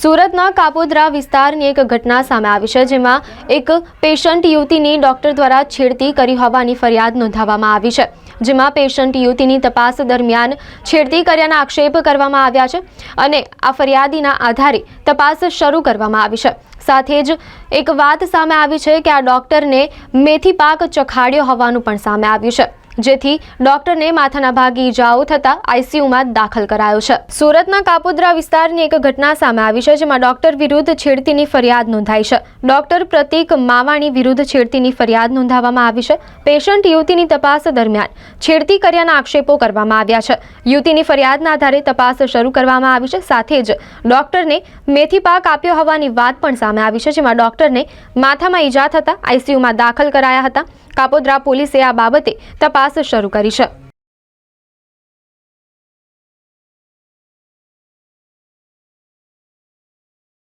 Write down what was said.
સુરતના કાપોદ્રા વિસ્તારની એક ઘટના સામે આવી છે, જેમાં એક પેશન્ટ યુવતીની ડોક્ટર દ્વારા છેડતી કરી હોવાની ફરિયાદ નોંધાવવામાં આવી છે, જેમાં પેશન્ટ યુવતીની તપાસ દરમિયાન છેડતી કર્યાના આક્ષેપ કરવામાં આવ્યા છે અને આ ફરિયાદીના આધારે તપાસ શરૂ કરવામાં આવી છે. સાથે જ એક વાત સામે આવી છે કે આ ડોક્ટરને મેથી પાક ચખાડ્યો હોવાનું પણ સામે આવ્યું છે. જેથી ડોક્ટરને માથાના ભાગે ઈજાઓ થતા આઈસીયુમાં દાખલ કરાયો છે. સુરતના કાપોદ્રા વિસ્તારની એક ઘટના સામે આવી છે જેમાં ડોક્ટર વિરુદ્ધ છેડતીની ફરિયાદ નોંધાઈ છે. ડોક્ટર પ્રતિક માવાણી વિરુદ્ધ છેડતીની ફરિયાદ નોંધાવવામાં આવી છે. પેશન્ટ યુવતીની તપાસ દરમિયાન છેડતી કર્યાના આક્ષેપો કરવામાં આવ્યા છે. યુવતીની ફરિયાદના આધારે તપાસ શરૂ કરવામાં આવી છે. સાથે જ ડોક્ટરને મેથી પાક આપ્યો હોવાની વાત પણ સામે આવી છે, જેમાં ડોક્ટરને માથામાં ઈજા થતા આઈસીયુમાં દાખલ કરાયા હતા. કાપોદ્રા પોલીસે આ બાબતે તપાસ શરૂ કરી છે.